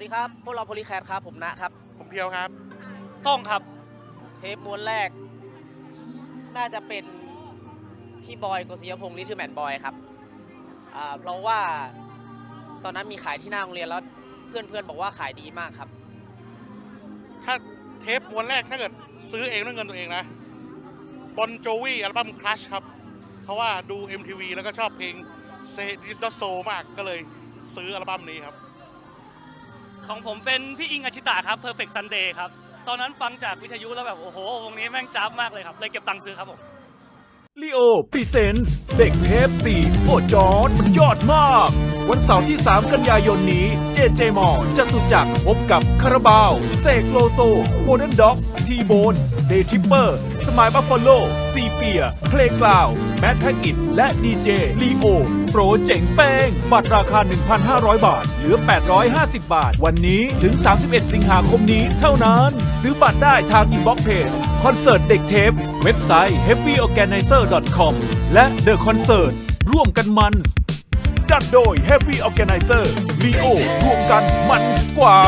วัสดีครับ พวกเราโพลีแคทครับ ผมนะครับ ผมเพียวครับ ต้องครับ เทปม้วนแรก น่าจะเป็นพี่บอยโกศิยพงศ์ลิทูแมนบอยครับอ่าเพราะว่าตอนนั้นมีขายที่หน้าโรงเรียนแล้วเพื่อนๆบอกว่าขายดีมากครับ ถ้าเทปม้วนแรกถ้าเกิดซื้อเองด้วยเงินตัวเองนะบอนโจวีอัลบั้มคลัชครับ เพราะว่าดู MTV แล้วก็ชอบเพลงเซดิสโซมากก็เลยซื้ออัลบั้มนี้ครับ ของผมเป็นพี่อิงอาชิตะครับ Perfect Sunday ครับ ตอนนั้นฟังจากวิทยุแล้วแบบ โอ้โห วงนี้แม่งจ้าบมากเลยครับ เลยเก็บตังค์ซื้อครับผม ลีโอพรีเซนต์เด็กเทป4โอจอร์ดมันยอดมาก วันเสาร์ที่ 3 กันยายนนี้เจเจมอจตุจักรพบกับคาราบาวเสกโลโซโมเดิร์นด็อก ทีโบนเดทิปเปอร์ สมายบัฟฟาโลซีเปีย เพลงกล่าว แมทแพ็กอิดและดีเจลีโอ โปรเจ๋งเป้ง บัตรราคา 1,500 บาท เหลือ 850 บาท วันนี้ถึง 31 สิงหาคมนี้เท่านั้น ซื้อบัตรได้ทางอินบ็อกเพจคอนเสิร์ตเด็กเทป เว็บไซต์ heavyorganizer.com และ The Concert ร่วมกันมัน จัดโดย Heavy Organizer Leo ร่วมกันมันกว่า